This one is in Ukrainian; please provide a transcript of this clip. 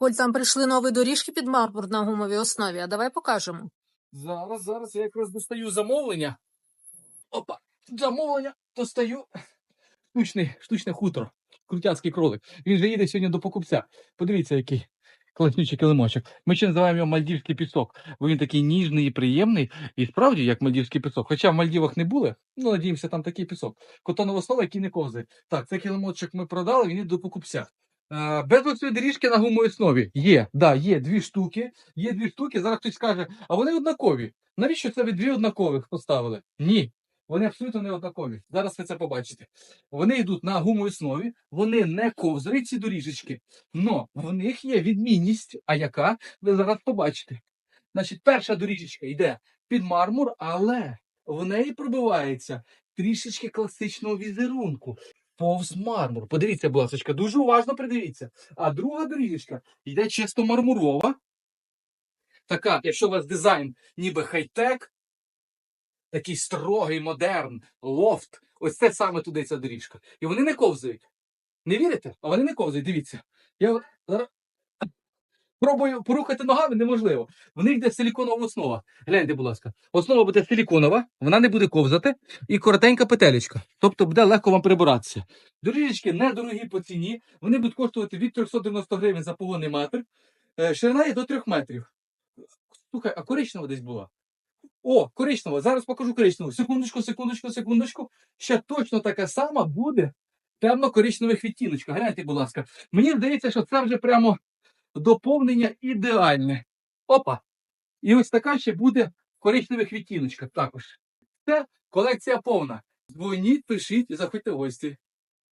Коль, там прийшли нові доріжки під мармур на гумовій основі, а давай покажемо. Зараз, зараз я якраз достаю замовлення. Опа, замовлення достаю. Штучний, штучне хутро. Крутяцький кролик. Він же їде сьогодні до покупця. Подивіться, який класнючий килимочок. Ми ще називаємо його мальдівський пісок, бо він такий ніжний і приємний, і справді як мальдівський пісок. Хоча в Мальдівах не були, ну надіємося, там такий пісок. Котонова основа, який не ковзає. Так, цей килимочок ми продали, він іде до покупця. Е, Без оцієї доріжки на гумовій основі є, да, є дві штуки. Є дві штуки. Зараз хтось скаже, а вони однакові. Навіщо це ви дві однакових поставили? Ні. Вони абсолютно не однакові. Зараз ви це побачите. Вони йдуть на гумовій основі, вони не ковзають ці доріжечки. Но в них є відмінність, а яка ви зараз побачите. Значить, перша доріжечка йде під мармур, але в неї пробивається трішечки класичного візерунку. Повз мармур. Подивіться, будь ласка, дуже уважно придивіться. А друга доріжка йде чисто мармурова. Така, якщо у вас дизайн ніби хай-тек, такий строгий, модерн, лофт. Ось це саме туди ця доріжка. І вони не ковзають. Не вірите? А вони не ковзають, дивіться. Я пробую порухати ногами, неможливо. В них йде силіконова основа. Гляньте, будь ласка. Основа буде силіконова, вона не буде ковзати, і коротенька петелечка. Тобто буде легко вам прибиратися. Доріжечки недорогі по ціні, вони будуть коштувати від 390 гривень за погонний метр. Е, Ширина є до 3 метрів. Слухай, а коричнева десь була? О, коричнева. Зараз покажу коричневу. Секундочку, секундочку, секундочку. Ще точно така сама буде темно-коричневих відтіночка. Гляньте, будь ласка. Мені здається, що це вже прямо доповнення ідеальне. Опа. І ось така ще буде в коричневих відтіночках також. Це колекція повна. Дзвоніть, пишіть і заходьте в гості.